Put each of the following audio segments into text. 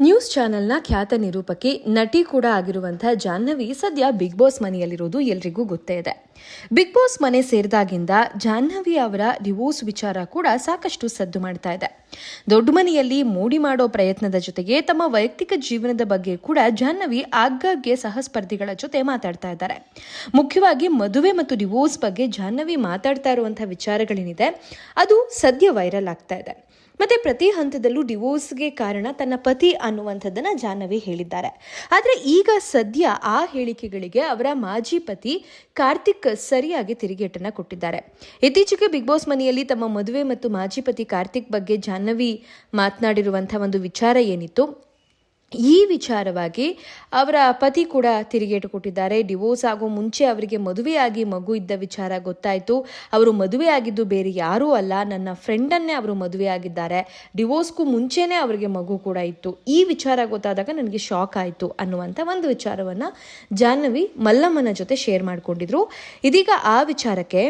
News ಚಾನೆಲ್ನ ಖ್ಯಾತ ನಿರೂಪಕಿ, ನಟಿ ಕೂಡ ಆಗಿರುವಂತಹ ಜಾಹ್ನವಿ ಸದ್ಯ ಬಿಗ್ ಬಾಸ್ ಮನೆಯಲ್ಲಿರೋದು ಎಲ್ರಿಗೂ ಗೊತ್ತೇ ಇದೆ. ಬಿಗ್ ಬಾಸ್ ಮನೆ ಸೇರಿದಾಗಿಂದ ಜಾಹ್ನವಿ ಅವರ ಡಿವೋರ್ಸ್ ವಿಚಾರ ಕೂಡ ಸಾಕಷ್ಟು ಸದ್ದು ಮಾಡ್ತಾ ಇದೆ. ದೊಡ್ಡ ಮನೆಯಲ್ಲಿ ಮೋಡಿ ಮಾಡೋ ಪ್ರಯತ್ನದ ಜೊತೆಗೆ ತಮ್ಮ ವೈಯಕ್ತಿಕ ಜೀವನದ ಬಗ್ಗೆ ಕೂಡ ಜಾಹ್ನವಿ ಆಗಾಗ್ಗೆ ಸಹಸ್ಪರ್ಧಿಗಳ ಜೊತೆ ಮಾತಾಡ್ತಾ ಇದ್ದಾರೆ. ಮುಖ್ಯವಾಗಿ ಮದುವೆ ಮತ್ತು ಡಿವೋರ್ಸ್ ಬಗ್ಗೆ ಜಾಹ್ನವಿ ಮಾತಾಡ್ತಾ ಇರುವಂತಹ ವಿಚಾರಗಳೇನಿದೆ, ಅದು ಸದ್ಯ ವೈರಲ್ ಆಗ್ತಾ ಇದೆ. ಮತ್ತೆ ಪ್ರತಿ ಹಂತದಲ್ಲೂ ಡಿವೋರ್ಸ್ಗೆ ಕಾರಣ ತನ್ನ ಪತಿ ಅನ್ನುವಂಥದ್ದನ್ನು ಜಾಹ್ನವಿ ಹೇಳಿದ್ದಾರೆ. ಆದರೆ ಈಗ ಸದ್ಯ ಆ ಹೇಳಿಕೆಗಳಿಗೆ ಅವರ ಮಾಜಿ ಪತಿ ಕಾರ್ತಿಕ್ ಸರಿಯಾಗಿ ತಿರುಗೇಟನ್ನ ಕೊಟ್ಟಿದ್ದಾರೆ. ಇತ್ತೀಚೆಗೆ ಬಿಗ್ ಬಾಸ್ ಮನೆಯಲ್ಲಿ ತಮ್ಮ ಮದುವೆ ಮತ್ತು ಮಾಜಿ ಪತಿ ಕಾರ್ತಿಕ್ ಬಗ್ಗೆ ಜಾಹ್ನವಿ ಮಾತನಾಡಿರುವಂತಹ ಒಂದು ವಿಚಾರ ಏನಿತ್ತು? ಈ ವಿಚಾರವಾಗಿ ಅವರ ಪತಿ ಕೂಡ ತಿರುಗೇಟು ಕೊಟ್ಟಿದ್ದಾರೆ ಡಿವೋರ್ಸ್ ಆಗೋ ಮುಂಚೆ ಅವರಿಗೆ ಮದುವೆಯಾಗಿ ಮಗು ಇದ್ದ ವಿಚಾರ ಗೊತ್ತಾಯಿತು. ಅವರು ಮದುವೆ ಆಗಿದ್ದು ಬೇರೆ ಯಾರೂ ಅಲ್ಲ. ನನ್ನ ಫ್ರೆಂಡನ್ನೇ ಅವರು ಮದುವೆಯಾಗಿದ್ದಾರೆ. ಡಿವೋರ್ಸ್ಗೂ ಮುಂಚೆನೇ ಅವರಿಗೆ ಮಗು ಕೂಡ ಇತ್ತು. ಈ ವಿಚಾರ ಗೊತ್ತಾದಾಗ ನನಗೆ ಶಾಕ್ ಆಯಿತು ಅನ್ನುವಂಥ ಒಂದು ವಿಚಾರವನ್ನು ಜಾಹ್ನವಿ ಮಲ್ಲಮ್ಮನ ಜೊತೆ ಶೇರ್ ಮಾಡಿಕೊಂಡಿದ್ರು. ಇದೀಗ ಆ ವಿಚಾರಕ್ಕೆ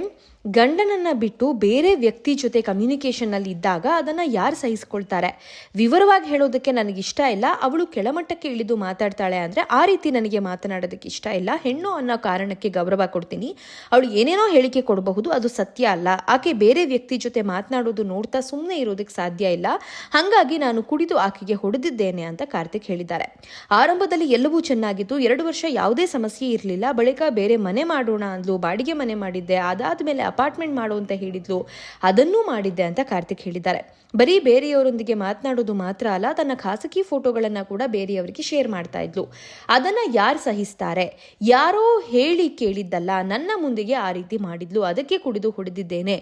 ಗಂಡನನ್ನ ಬಿಟ್ಟು ಬೇರೆ ವ್ಯಕ್ತಿ ಜೊತೆ ಕಮ್ಯುನಿಕೇಷನ್ನಲ್ಲಿ ಇದ್ದಾಗ ಅದನ್ನು ಯಾರು ಸಹಿಸ್ಕೊಳ್ತಾರೆ? ವಿವರವಾಗಿ ಹೇಳೋದಕ್ಕೆ ನನಗೆ ಇಷ್ಟ ಇಲ್ಲ. ಅವಳು ಕೆಳಮಟ್ಟಕ್ಕೆ ಇಳಿದು ಮಾತಾಡ್ತಾಳೆ ಅಂದರೆ ಆ ರೀತಿ ನನಗೆ ಮಾತನಾಡೋದಕ್ಕೆ ಇಷ್ಟ ಇಲ್ಲ. ಹೆಣ್ಣು ಅನ್ನೋ ಕಾರಣಕ್ಕೆ ಗೌರವ ಕೊಡ್ತೀನಿ. ಅವಳು ಏನೇನೋ ಹೇಳಿಕೆ ಕೊಡಬಹುದು, ಅದು ಸತ್ಯ ಅಲ್ಲ. ಆಕೆ ಬೇರೆ ವ್ಯಕ್ತಿ ಜೊತೆ ಮಾತನಾಡೋದು ನೋಡ್ತಾ ಸುಮ್ಮನೆ ಇರೋದಕ್ಕೆ ಸಾಧ್ಯ ಇಲ್ಲ. ಹಾಗಾಗಿ ನಾನು ಕುಡಿದು ಆಕೆಗೆ ಹೊಡೆದಿದ್ದೇನೆ ಅಂತ ಕಾರ್ತಿಕ್ ಹೇಳಿದ್ದಾರೆ. ಆರಂಭದಲ್ಲಿ ಎಲ್ಲವೂ ಚೆನ್ನಾಗಿತ್ತು. ಎರಡು ವರ್ಷ ಯಾವುದೇ ಸಮಸ್ಯೆ ಇರಲಿಲ್ಲ. ಬಳಿಕ ಬೇರೆ ಮನೆ ಮಾಡೋಣ ಅಂದ್ಲು, ಬಾಡಿಗೆ ಮನೆ ಮಾಡಿದ್ದೆ. ಅದಾದ್ಮೇಲೆ ಅಪಾರ್ಟ್ಮೆಂಟ್ ಮಾಡು ಅಂತ ಹೇಳಿದ್ಲು. ಅದನ್ನೂ ಮಾಡಿದ್ದೆ ಅಂತ ಕಾರ್ತಿಕ್ ಹೇಳಿದ್ದಾರೆ. ಬರೀ ಬೇರೆಯವರೊಂದಿಗೆ ಮಾತನಾಡೋದು ಮಾತ್ರ ಅಲ್ಲ, ತನ್ನ ಖಾಸಗಿ ಫೋಟೋಗಳನ್ನು ಕೂಡ ಬೇರೆಯವರಿಗೆ ಶೇರ್ ಮಾಡ್ತಾ ಇದ್ಲು. ಅದನ್ನ ಯಾರು ಸಹಿಸ್ತಾರೆ? ಯಾರೋ ಹೇಳಿ ಕೇಳಿದ್ದಲ್ಲ, ನನ್ನ ಮುಂದೆಗೆ ಆ ರೀತಿ ಮಾಡಿದ್ಲು. ಅದಕ್ಕೆ ಕುಡಿದು ಹೊಡೆದಿದ್ದೇನೆ.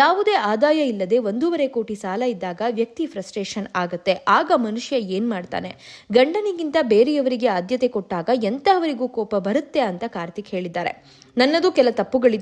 ಯಾವುದೇ ಆದಾಯ ಇಲ್ಲದೆ ಒಂದೂವರೆ ಕೋಟಿ ಸಾಲ ಇದ್ದಾಗ ವ್ಯಕ್ತಿ ಫ್ರಸ್ಟ್ರೇಷನ್ ಆಗುತ್ತೆ. ಆಗ ಮನುಷ್ಯ ಏನ್ ಮಾಡ್ತಾನೆ? ಗಂಡನಿಗಿಂತ ಬೇರೆಯವರಿಗೆ ಆದ್ಯತೆ ಕೊಟ್ಟಾಗ ಎಂತಹವರಿಗೂ ಕೋಪ ಬರುತ್ತೆ ಅಂತ ಕಾರ್ತಿಕ್ ಹೇಳಿದ್ದಾರೆ. ನನ್ನದು ಕೆಲ ತಪ್ಪುಗಳಿತ್ತು.